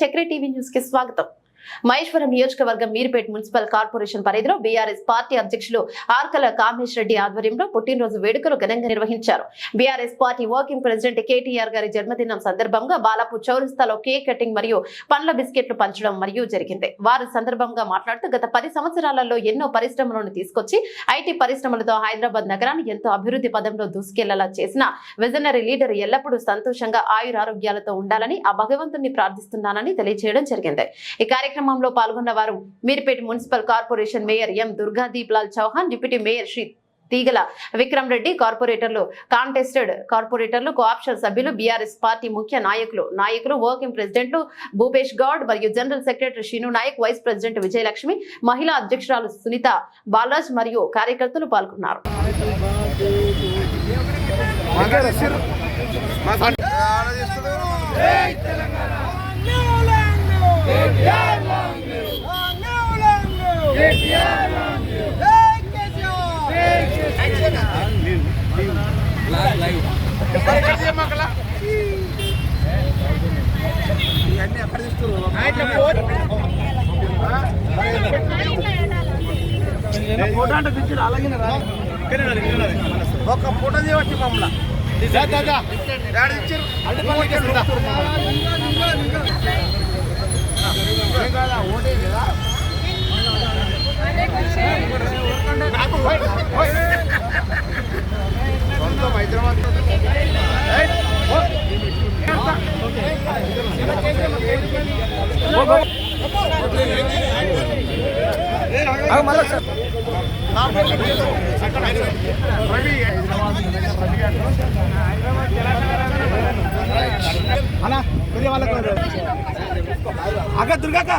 చక్రే TV news కి స్వాగతం మహేశ్వరం నియోజకవర్గం మీరుపేట మున్సిపల్ కార్పొరేషన్ పరిధిలో బీఆర్ఎస్ పార్టీ అధ్యక్షులు ఆర్కల కామేష్ రెడ్డి ఆధ్వర్యంలో పుట్టినరోజు వేడుకలు ఘనంగా నిర్వహించారు. BRS party working president KTR గారి జన్మదినం సందర్భంగా బాలాపూర్ చౌరస్తాలో కేక్ కటింగ్ మరియు పండ్ల బిస్కెట్లు పంచడం మరియు జరిగింది. వారు సందర్భంగా మాట్లాడుతూ గత పది సంవత్సరాలలో ఎన్నో పరిశ్రమలను తీసుకొచ్చి ఐటీ పరిశ్రమలతో హైదరాబాద్ నగరాన్ని ఎంతో అభివృద్ధి పదంలో దూసుకెళ్ళేలా చేసిన విజనరీ లీడర్ ఎల్లప్పుడూ సంతోషంగా ఆయురారోగ్యాలతో ఉండాలని ఆ భగవంతుని ప్రార్థిస్తున్నానని తెలియజేయడం జరిగింది. ఈ కార్యక్రమం కార్యక్రమంలో పాల్గొన్న వారు Meerpet municipal corporation mayor M Durgadeep Lal Chauhan deputy mayor Shri Teegala Vikram Reddy కార్పొరేటర్లు కాంటెస్టెడ్ కార్పొరేటర్లు కోఆప్షన్ సభ్యులు బీఆర్ఎస్ పార్టీ ముఖ్య నాయకులు నాయకులు వర్కింగ్ ప్రెసిడెంట్లు భూపేష్ గౌడ్ మరియు general secretary Srinu Naik vice president Vijayalakshmi మహిళా అధ్యక్షురాలు సునీత బాలరాజ్ మరియు కార్యకర్తలు పాల్గొన్నారు. ఫోటో అంటే పిచ్చుడు అలాగే ఒక ఫోటో చేయవచ్చు మమ్మల్ని మళ్ళీ సార్ అన్న కొద్దిగా వాళ్ళకు అక్క దుర్గాక.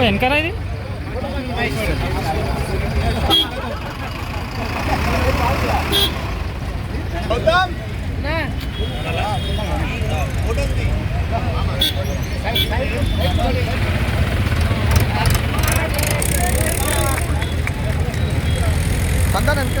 వెనకరా ఇది సంతానం ఎంత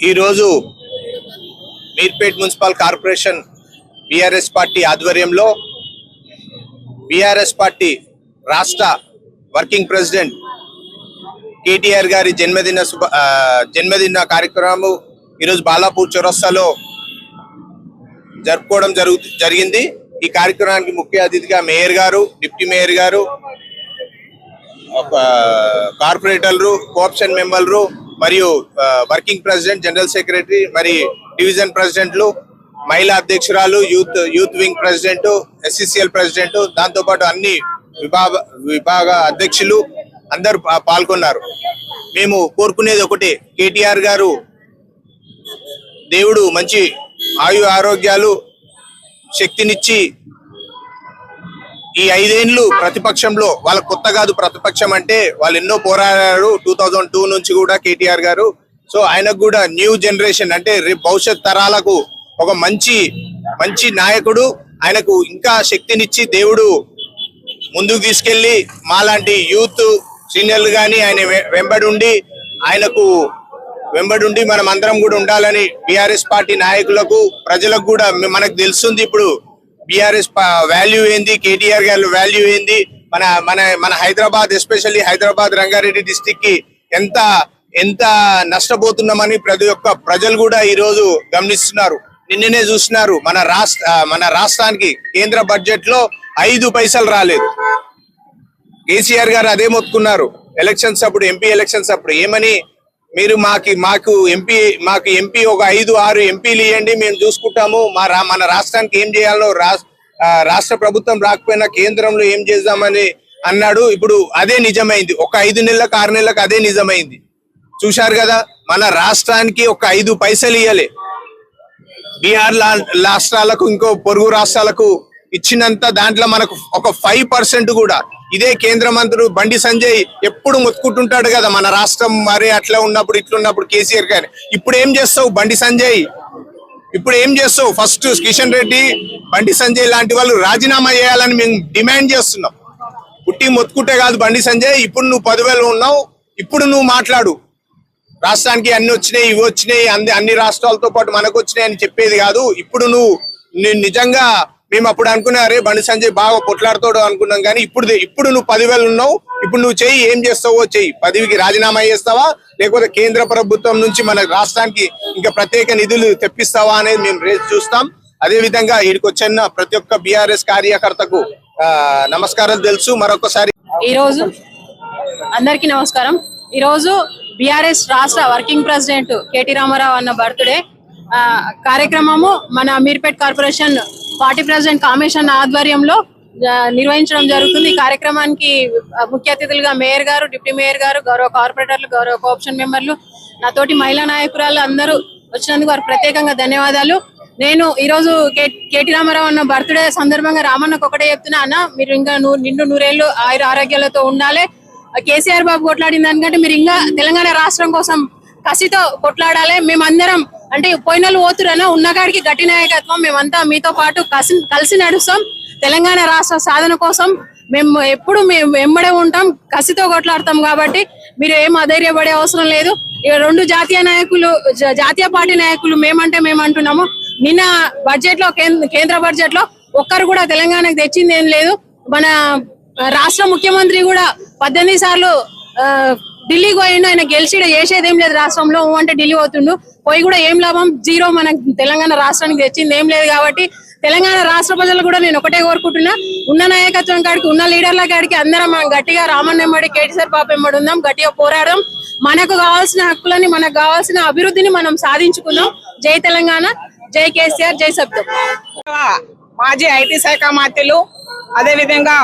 ఈరోజు Meerpet municipal corporation BRS party ఆధ్వర్యంలో బీఆర్ఎస్ పార్టీ రాష్ట్ర వర్కింగ్ ప్రెసిడెంట్ కేటీఆర్ గారి జన్మదిన శుభ జన్మదిన కార్యక్రమం ఈరోజు బాలాపూర్ చౌరస్తాలో జరుపుకోవడం జరుగు జరిగింది. ఈ కార్యక్రమానికి ముఖ్య అతిథిగా మేయర్ గారు డిప్యూటీ మేయర్ గారు కార్పొరేటర్లు కోఆప్షన్ మెంబర్లు మరియు వర్కింగ్ ప్రెసిడెంట్ జనరల్ సెక్రటరీ మరి డివిజన్ ప్రెసిడెంట్లు మహిళా అధ్యక్షురాలు youth youth wing president SCCL president దాంతో పాటు అన్ని విభాగ విభాగ అధ్యక్షులు అందరూ పాల్గొన్నారు. మేము కోరుకునేది ఒకటే కేటీఆర్ గారు దేవుడు మంచి ఆయు ఆరోగ్యాలు శక్తినిచ్చి ఈ ఐదేండ్లు ప్రతిపక్షంలో వాళ్ళ కొత్త కాదు ప్రతిపక్షం అంటే వాళ్ళు ఎన్నో పోరాడారు. టూ థౌజండ్ టూ నుంచి కూడా కేటీఆర్ గారు. సో ఆయనకు కూడా న్యూ జనరేషన్ అంటే రేపు భవిష్యత్ తరాలకు ఒక మంచి మంచి నాయకుడు. ఆయనకు ఇంకా శక్తినిచ్చి దేవుడు ముందుకు తీసుకెళ్ళి మాలాంటి యూత్ సీనియర్లు కానీ ఆయన వెంబడి ఉండి ఆయనకు వెంబడుండి మనం అందరం కూడా ఉండాలని బీఆర్ఎస్ పార్టీ నాయకులకు ప్రజలకు కూడా మనకు తెలుస్తుంది ఇప్పుడు బీఆర్ఎస్ వాల్యూ ఏంది కేటీఆర్ గారి వాల్యూ ఏంది మన మన మన హైదరాబాద్ ఎస్పెషల్లీ హైదరాబాద్ రంగారెడ్డి డిస్టిక్కి ఎంత ఎంత నష్టపోతున్నామని ప్రతి ఒక్క ప్రజలు కూడా ఈ రోజు గమనిస్తున్నారు. నిన్ననే చూస్తున్నారు మన రాష్ట్ర మన రాష్ట్రానికి కేంద్ర బడ్జెట్లో ఐదు పైసలు రాలేదు. కేసీఆర్ గారు అదే మొత్తుకున్నారు. ఎలక్షన్స్ అప్పుడు ఎంపీ ఎలక్షన్స్ అప్పుడు ఏమని మీరు మాకి మాకు ఎంపీ మాకు ఎంపీ ఒక ఐదు ఆరు ఎంపీలు ఇవ్వండి మేము చూసుకుంటాము. మా రా మన రాష్ట్రానికి ఏం చేయాలో రాష్ట్ర ప్రభుత్వం రాకపోయినా కేంద్రంలో ఏం చేద్దామని అన్నాడు. ఇప్పుడు అదే నిజమైంది. ఒక ఐదు నెలలకు ఆరు నెలలకు అదే నిజమైంది. చూశారు కదా మన రాష్ట్రానికి ఒక ఐదు పైసలు ఇవ్వలే బీహార్ లా- రాష్ట్రాలకు ఇంకో పొరుగు రాష్ట్రాలకు ఇచ్చినంత దాంట్లో మనకు ఒక ఫైవ్ పర్సెంట్ కూడా ఇదే కేంద్ర మంత్రులు బండి సంజయ్ ఎప్పుడు మొత్తుకుంటుంటాడు కదా మన రాష్ట్రం మరి అట్లా ఉన్నప్పుడు ఇట్లున్నప్పుడు కేసీఆర్ గారు. ఇప్పుడు ఏం చేస్తావు బండి సంజయ్? ఇప్పుడు ఏం చేస్తావు? ఫస్ట్ కిషన్ రెడ్డి బండి సంజయ్ లాంటి వాళ్ళు రాజీనామా చేయాలని మేము డిమాండ్ చేస్తున్నాం. పుట్టి మొత్తుకుంటే కాదు బండి సంజయ్ ఇప్పుడు నువ్వు పదివేలు ఉన్నావు ఇప్పుడు నువ్వు మాట్లాడు. రాష్ట్రానికి అన్ని వచ్చినాయి ఇవి వచ్చినాయి అన్ని అన్ని రాష్ట్రాలతో పాటు మనకు వచ్చినాయి అని చెప్పేది కాదు. ఇప్పుడు నువ్వు నిజంగా మేము అప్పుడు అనుకున్నా అరే బండి సంజయ్ బాగా పొట్లాడుతాడు అనుకున్నాం. కానీ ఇప్పుడు ఇప్పుడు నువ్వు పదివేలు ఉన్నావు ఇప్పుడు నువ్వు చెయ్యి ఏం చేస్తావో చెయ్యి పదవికి రాజీనామా చేస్తావా? లేకపోతే కేంద్ర ప్రభుత్వం నుంచి మన రాష్ట్రానికి ఇంకా ప్రత్యేక నిధులు తెప్పిస్తావా అనేది మేము రేపు చూస్తాం. అదే విధంగా వీడికి ప్రతి ఒక్క బీఆర్ఎస్ కార్యకర్తకు నమస్కారాలు తెలుసు. మరొకసారి ఈ రోజు అందరికి నమస్కారం. ఈ రోజు బిఆర్ఎస్ రాష్ట్ర వర్కింగ్ ప్రెసిడెంట్ కేటీ రామారావు అన్న బర్త్డే. ఆ, కార్యక్రమము మన Meerpet corporation party president Kamesh అన్న ఆధ్వర్యంలో నిర్వహించడం జరుగుతుంది. ఈ కార్యక్రమానికి ముఖ్య అతిథులుగా మేయర్ గారు డిప్యూటీ మేయర్ గారు గౌరవ కార్పొరేటర్లు గౌరవ కోఆప్షన్ మెంబర్లు నాతోటి మహిళా నాయకురాలు అందరూ వచ్చినందుకు వారు ప్రత్యేకంగా ధన్యవాదాలు. నేను ఈ రోజు కే- కేటీ రామారావు అన్న బర్త్డే సందర్భంగా రామన్నకు ఒకటే చెప్తున్నా అన్న మీరు ఇంకా నిండు నూరేళ్ళు ఆయుర ఆరోగ్యాలతో ఉండాలి. కేసీఆర్ బాబు కొట్లాడిన దానికంటే మీరు ఇంకా తెలంగాణ రాష్ట్రం కోసం కసితో కొట్లాడాలి. మేమందరం అంటే పోయిన వాళ్ళు పోతురన్నా ఉన్నకాడికి గట్టి నాయకత్వం. మేమంతా మీతో పాటు కసి కలిసి నడుస్తాం. తెలంగాణ రాష్ట్ర సాధన కోసం మేము ఎప్పుడు మేము వెంబడే ఉంటాం. కసితో కొట్లాడతాం కాబట్టి మీరు ఏం అధైర్యపడే అవసరం లేదు. ఇక రెండు జాతీయ నాయకులు జాతీయ పార్టీ నాయకులు మేమంటే మేమంటున్నాము నిన్న బడ్జెట్లో కేంద్ర కేంద్ర బడ్జెట్లో ఒక్కరు కూడా తెలంగాణకు తెచ్చింది ఏం లేదు. మన రాష్ట్ర ముఖ్యమంత్రి కూడా పద్దెనిమిది సార్లు ఆ, ఢిల్లీకి పోయిండు. ఆయన గెలిచి చేసేది ఏం లేదు రాష్ట్రంలో. అంటే ఢిల్లీ పోతుండు. పోయి కూడా ఏం లాభం? జీరో మన తెలంగాణ రాష్ట్రానికి తెచ్చింది ఏం లేదు కాబట్టి తెలంగాణ రాష్ట్ర ప్రజలు కూడా నేను ఒకటే కోరుకుంటున్నా. ఉన్న నాయకత్వం కాడికి ఉన్న లీడర్ల కాడికి అందరం మనం గట్టిగా రామన్ ఎమ్మడి కేటీఆర్ బాబు ఎమ్మడి ఉందాం గట్టిగా పోరాడడం మనకు కావాల్సిన హక్కులని మనకు కావాల్సిన అభివృద్ధిని మనం సాధించుకుందాం. జై తెలంగాణ జై కేసీఆర్ జై శబ్దం మాజీ ఐటీ శాఖ మంత్రులు అదే విధంగా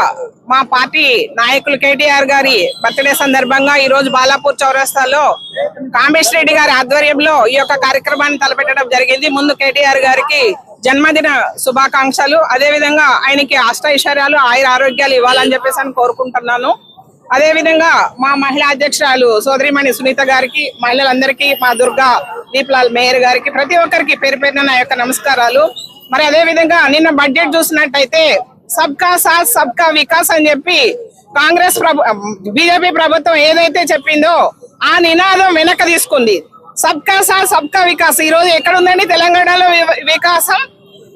మా పార్టీ నాయకులు కేటీఆర్ గారి బర్త్డే సందర్భంగా ఈ రోజు బాలాపూర్ చౌరస్తాలో కామేష్ రెడ్డి గారి ఆధ్వర్యంలో ఈ యొక్క కార్యక్రమాన్ని తలపెట్టడం జరిగింది. ముందు కేటీఆర్ గారికి జన్మదిన శుభాకాంక్షలు. అదే విధంగా ఆయనకి అష్ట ఐశ్వర్యాలు ఆయుర ఆరోగ్యాలు ఇవ్వాలని చెప్పేసి అని కోరుకుంటున్నాను. అదే విధంగా మా మహిళా అధ్యక్షురాలు సోదరిమణి సునీత గారికి మహిళలందరికీ మా దుర్గా దీప్లాల్ మేయర్ గారికి ప్రతి ఒక్కరికి పేరు పేరున నా యొక్క నమస్కారాలు. మరి అదే విధంగా నిన్న బడ్జెట్ చూసినట్టయితే సబ్కా సాత్ సబ్కా వికాస్ అని చెప్పి కాంగ్రెస్ ప్రభు బీజేపీ ప్రభుత్వం ఏదైతే చెప్పిందో ఆ నినాదం వెనక తీసుకుంది. సబ్కా సాత్ సబ్కా వికాస్. ఈ రోజు ఎక్కడ ఉందండి తెలంగాణలో వికాసం?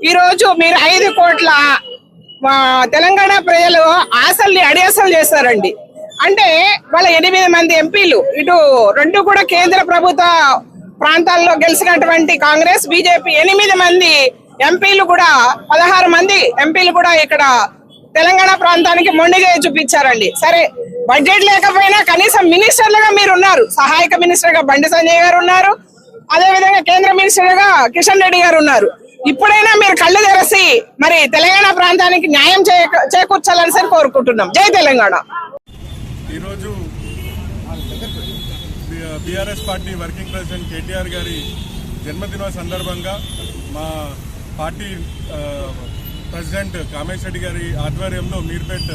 ఈ రోజు మీరు ఐదు కోట్ల తెలంగాణ ప్రజలు ఆశల్ని అడియాసలు చేస్తారండి. అంటే వాళ్ళ ఎనిమిది మంది ఎంపీలు ఇటు రెండు కూడా కేంద్ర ప్రభుత్వ ప్రాంతాల్లో గెలిచినటువంటి కాంగ్రెస్ బీజేపీ ఎనిమిది మంది ఎంపీలు కూడా పదహారు మంది ఎంపీలు కూడా ఇక్కడ తెలంగాణ ప్రాంతానికి మొండిగా చూపించారండి. సరే బడ్జెట్ లేకపోయినా కనీసం మినిస్టర్లుగా మీరు ఉన్నారు సహాయక మినిస్టర్గా బండి సంజయ్ గారు ఉన్నారు. అదేవిధంగా కేంద్ర మినిస్టర్గా కిషన్ రెడ్డి గారు ఉన్నారు. ఇప్పుడైనా మీరు కళ్ళు తెరసి మరి తెలంగాణ ప్రాంతానికి న్యాయం చేకూర్చాలని సరి కోరుకుంటున్నాం. జై తెలంగాణ. ఈరోజు BRS party working president KTR గారి జన్మదిన సందర్భంగా మా పార్టీ ప్రెసిడెంట్ కామేష్ రెడ్డి గారి ఆధ్వర్యంలో మీర్పేట్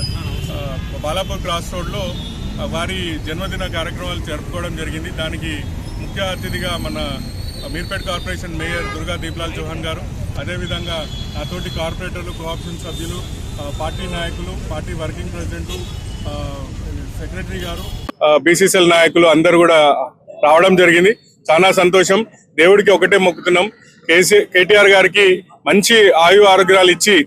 బాలాపూర్ క్రాస్ రోడ్లో వారి జన్మదిన కార్యక్రమాలు జరుపుకోవడం జరిగింది. దానికి ముఖ్య అతిథిగా మన మీర్పేట్ కార్పొరేషన్ మేయర్ దుర్గా దీప్లాల్ చౌహాన్ గారు అదేవిధంగా నాతోటి కార్పొరేటర్లు కోఆప్షన్ సభ్యులు పార్టీ నాయకులు పార్టీ వర్కింగ్ ప్రెసిడెంట్ సెక్రటరీ గారు బీసీసీఎల్ నాయకులు అందరు కూడా రావడం జరిగింది. చాలా సంతోషం. దేవుడికి ఒకటే మొక్కుతున్నాం. కేసీ కేటీఆర్ గారికి మంచి ఆయు ఆరోగ్యాలు ఇచ్చి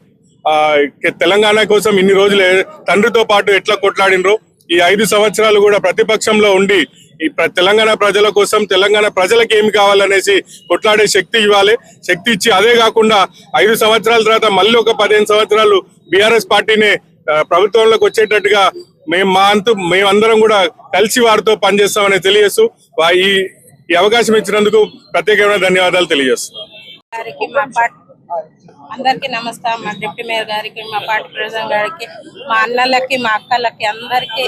తెలంగాణ కోసం ఇన్ని రోజులు తండ్రితో పాటు ఎట్లా కొట్లాడినరో ఈ ఐదు సంవత్సరాలు కూడా ప్రతిపక్షంలో ఉండి ఈ తెలంగాణ ప్రజల కోసం తెలంగాణ ప్రజలకు ఏమి కావాలనేసి కొట్లాడే శక్తి ఇవ్వాలి. శక్తి ఇచ్చి అదే కాకుండా ఐదు సంవత్సరాల తర్వాత మళ్ళీ ఒక పదిహేను సంవత్సరాలు బీఆర్ఎస్ పార్టీని ప్రభుత్వంలోకి వచ్చేటట్టుగా మేము మా అంతు మేమందరం కూడా కలిసి వారితో పనిచేస్తామని తెలియజేస్తూ ఈ అవకాశం ఇచ్చినందుకు ప్రత్యేకమైన ధన్యవాదాలు తెలియజేస్తున్నాం. అందరికి నమస్కారం మా డిప్యూటీ మేయర్ గారికి మా పార్టీ ప్రెసిడెంట్ గారికి మా అన్నలకి మా అక్కలకి అందరికి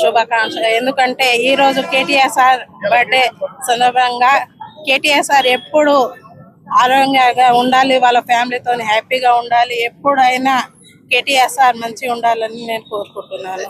శుభాకాంక్షలు. ఎందుకంటే ఈ రోజు కేటీఆర్ సార్ బర్త్డే సందర్భంగా కేటీఆర్ సార్ ఎప్పుడు ఆరోగ్యంగా ఉండాలి వాళ్ళ ఫ్యామిలీతో హ్యాపీగా ఉండాలి. ఎప్పుడైనా కేటీఆర్ సార్ మంచిగా ఉండాలని నేను కోరుకుంటున్నాను.